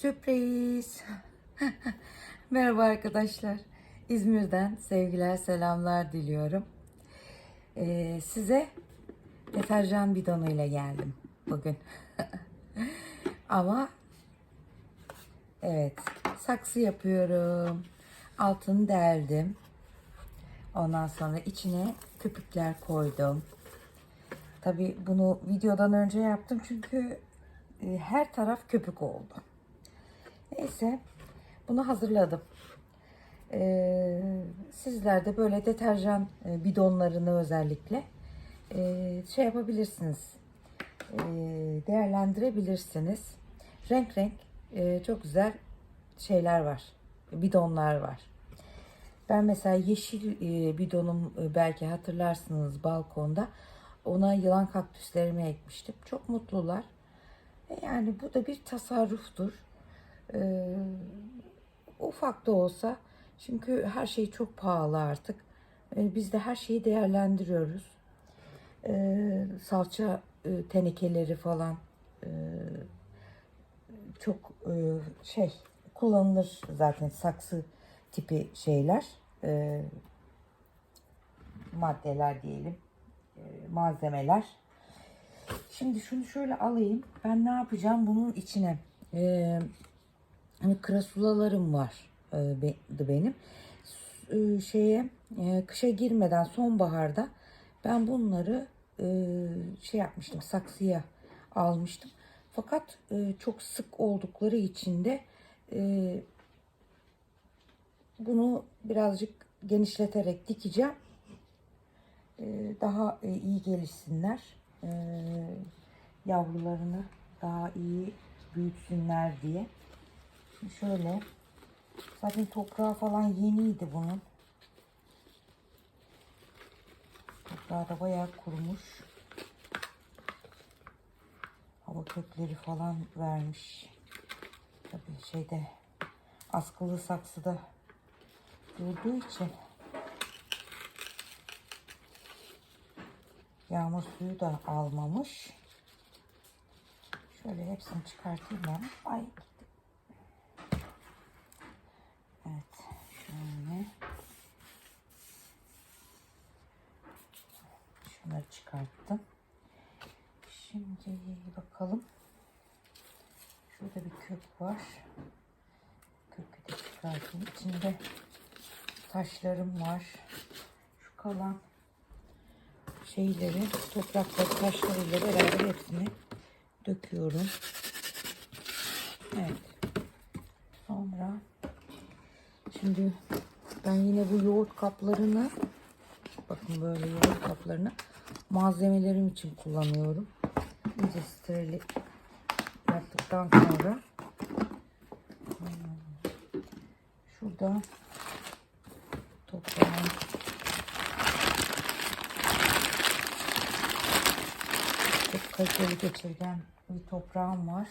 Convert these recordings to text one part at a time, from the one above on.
Sürpriz. Merhaba arkadaşlar. İzmir'den sevgiler, selamlar diliyorum. Ee, size deterjan bidonuyla geldim bugün. Ama evet, saksı yapıyorum. Altını deldim. Ondan sonra içine köpükler koydum. Tabii bunu videodan önce yaptım çünkü e, her taraf köpük oldu. Neyse bunu hazırladım. Ee, sizler de böyle deterjan e, bidonlarını özellikle e, şey yapabilirsiniz. E, değerlendirebilirsiniz. Renk renk e, çok güzel şeyler var. Bidonlar var. Ben mesela yeşil e, bidonum e, belki hatırlarsınız balkonda. Ona yılan kaktüslerimi ekmiştim. Çok mutlular. E, Yani bu da bir tasarruftur. E, ufak da olsa çünkü her şey çok pahalı artık. E, biz de her şeyi değerlendiriyoruz. E, salça e, tenekeleri falan e, çok e, şey kullanılır zaten saksı tipi şeyler e, maddeler diyelim e, malzemeler. Şimdi şunu şöyle alayım. Ben ne yapacağım bunun içine? E, hani krasulalarım var e, be- benim. E, şeye e, kışa girmeden sonbaharda ben bunları e, şey yapmıştım saksıya almıştım. Fakat e, çok sık oldukları için de e, bunu birazcık genişleterek dikeceğim. E, daha e, iyi gelişsinler. E, yavrularını daha iyi büyütsünler diye. Şöyle zaten toprağı falan yeniydi bunun. Toprağı da bayağı kurumuş. Hava kökleri falan vermiş. Tabii şeyde askılı saksıda durduğu için yağmur suyu da almamış. Şöyle hepsini çıkartayım ben. Ay Evet. Şöyle. Şunları çıkarttım. Şimdi bakalım. Şurada bir kök var. Kökü de çıkartayım. İçinde taşlarım var. Şu kalan şeyleri toprakla taşlarıyla beraber hepsini döküyorum. Evet. Sonra şimdi ben yine bu yoğurt kaplarını bakın böyle yoğurt kaplarını malzemelerim için kullanıyorum. İyice sterili yaptıktan sonra şurada toprağın çok kaliteli geçirgen bir toprağım var.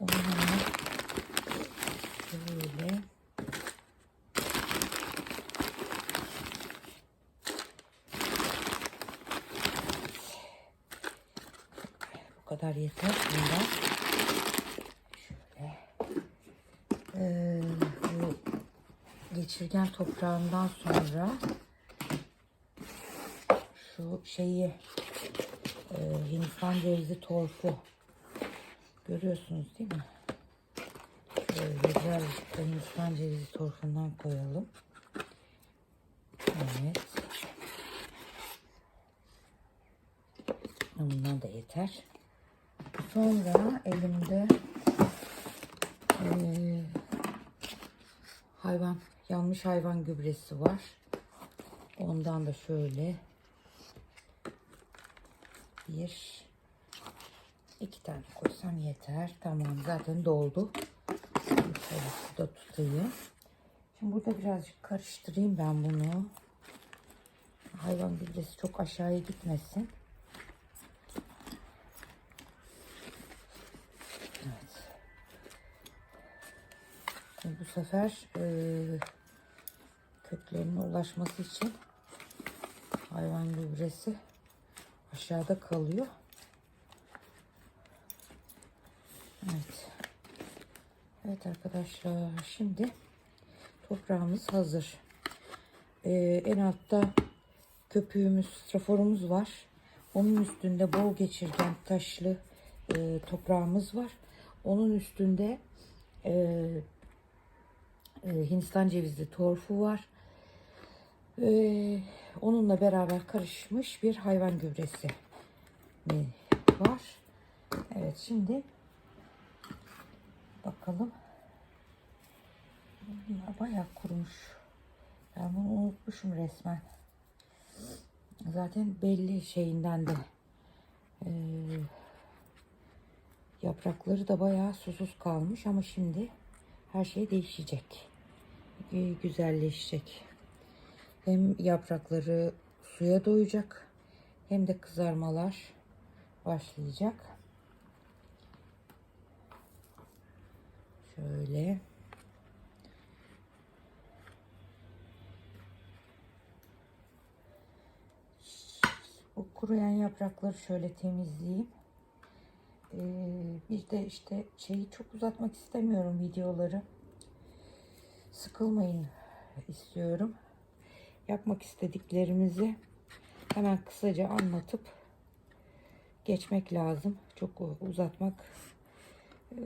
Onu şöyle bu kadar yeter bundan. Şöyle Ee, bu geçirgen toprağından sonra şu şeyi e, Hindistan cevizi torfu görüyorsunuz değil mi? Şöyle güzel Hindistan cevizi torfundan koyalım. Evet. Bundan da yeter. Sonra elimde eee, hayvan yanmış hayvan gübresi var. Ondan da şöyle bir iki tane koysam yeter. Tamam zaten doldu. Şöyle suda tutayım. Şimdi burada birazcık karıştırayım ben bunu. Hayvan gübresi çok aşağıya gitmesin. Evet. Şimdi bu sefer eee köklerine ulaşması için hayvan gübresi aşağıda kalıyor. Evet. Evet arkadaşlar şimdi toprağımız hazır. Ee, en altta köpüğümüz, straforumuz var. Onun üstünde bol geçirgen taşlı e, toprağımız var. Onun üstünde e, e, Hindistan cevizli torfu var. E, onunla beraber karışmış bir hayvan gübresi var. Evet şimdi bakalım. Ya bayağı kurumuş. Ben bunu unutmuşum resmen. Zaten belli şeyinden de e, yaprakları da bayağı susuz kalmış ama şimdi her şey değişecek. E, güzelleşecek. Hem yaprakları suya doyacak hem de kızarmalar başlayacak. Şöyle. Bu kuruyan yaprakları şöyle temizleyeyim. Ee, bir de işte şeyi çok uzatmak istemiyorum videoları. Sıkılmayın istiyorum. Yapmak istediklerimizi hemen kısaca anlatıp geçmek lazım. Çok uzatmak ee,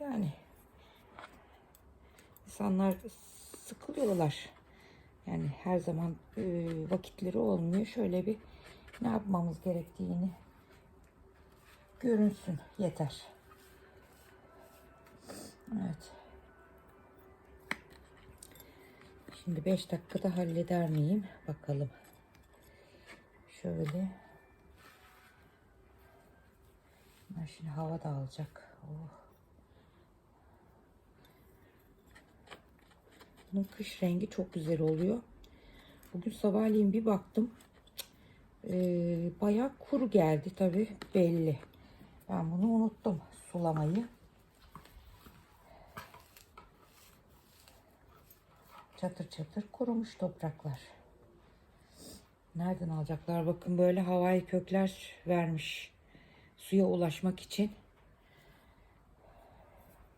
yani insanlar sıkılıyorlar. Yani her zaman e, vakitleri olmuyor. Şöyle bir ne yapmamız gerektiğini görünsün yeter. Evet. Şimdi 5 dakikada halleder miyim? Bakalım. Şöyle. Bunlar şimdi hava da alacak. Oh. Bunun kış rengi çok güzel oluyor. Bugün sabahleyin bir baktım. Ee, bayağı kuru geldi tabi belli. Ben bunu unuttum sulamayı. Çatır çatır kurumuş topraklar. Nereden alacaklar? Bakın böyle havai kökler vermiş. Suya ulaşmak için.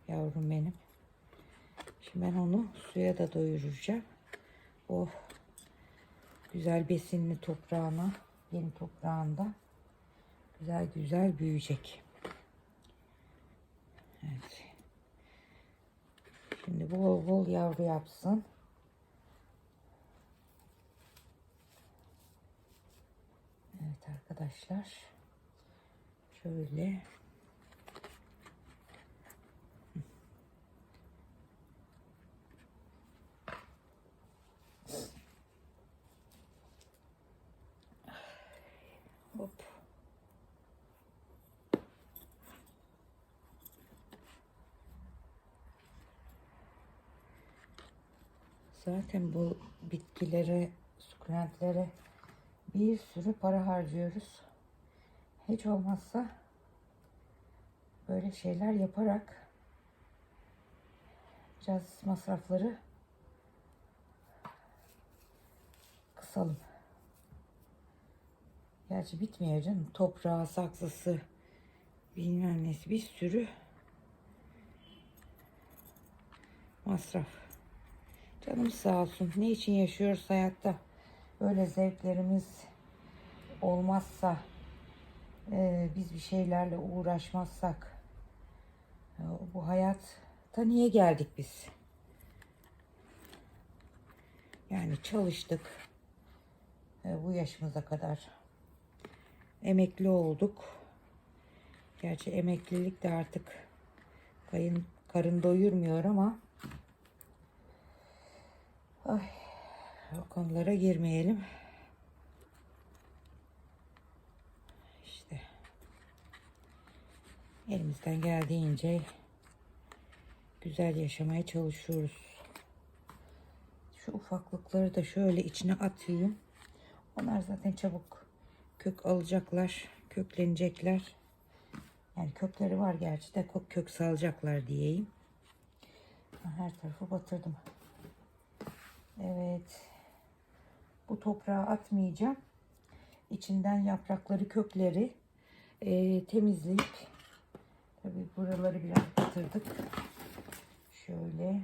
Yavrum benim. Şimdi ben onu suya da doyuracağım. Oh güzel besinli toprağına, yeni toprağında güzel güzel büyüyecek. Evet. Şimdi bol bol yavru yapsın. Evet arkadaşlar. Şöyle Hop. Zaten bu bitkilere, sukulentlere bir sürü para harcıyoruz. Hiç olmazsa böyle şeyler yaparak biraz masrafları kısalım. Gerçi bitmiyor canım. Toprağı, saksısı, bilmem nesi bir sürü masraf. Canım sağ olsun. Ne için yaşıyoruz hayatta? Böyle zevklerimiz olmazsa, e, biz bir şeylerle uğraşmazsak, e, bu hayatta niye geldik biz? Yani çalıştık e, bu yaşımıza kadar emekli olduk. Gerçi emeklilik de artık kayın, karın doyurmuyor ama ay, o konulara girmeyelim. İşte elimizden geldiğince güzel yaşamaya çalışıyoruz. Şu ufaklıkları da şöyle içine atayım. Onlar zaten çabuk kök alacaklar, köklenecekler. Yani kökleri var gerçi de kök salacaklar diyeyim. Her tarafı batırdım. Evet. Bu toprağa atmayacağım. İçinden yaprakları, kökleri e, temizleyip Tabii buraları biraz batırdık. Şöyle.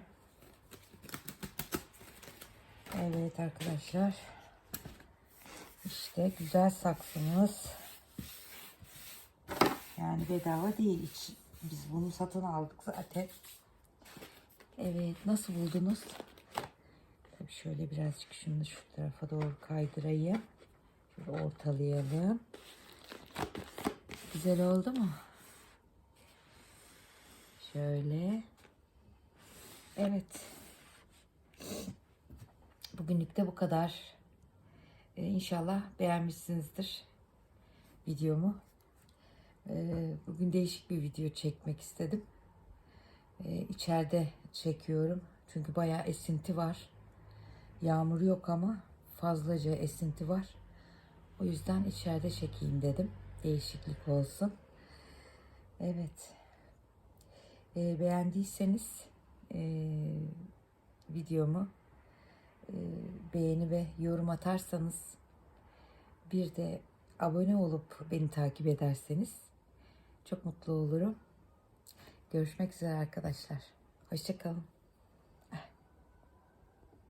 Evet arkadaşlar. İşte güzel saksımız. Yani bedava değil. Hiç. Biz bunu satın aldık zaten. Evet nasıl buldunuz? Tabii şöyle birazcık şunu şu tarafa doğru kaydırayım. Şöyle ortalayalım. Güzel oldu mu? Şöyle. Evet. Bugünlük de bu kadar. Ee, inşallah beğenmişsinizdir videomu. Ee, bugün değişik bir video çekmek istedim. Ee, içeride çekiyorum. Çünkü bayağı esinti var. Yağmur yok ama fazlaca esinti var. O yüzden içeride çekeyim dedim. Değişiklik olsun. Evet. Ee, beğendiyseniz ee, videomu ee, beğeni ve yorum atarsanız bir de abone olup beni takip ederseniz çok mutlu olurum. Görüşmek üzere arkadaşlar. Hoşçakalın.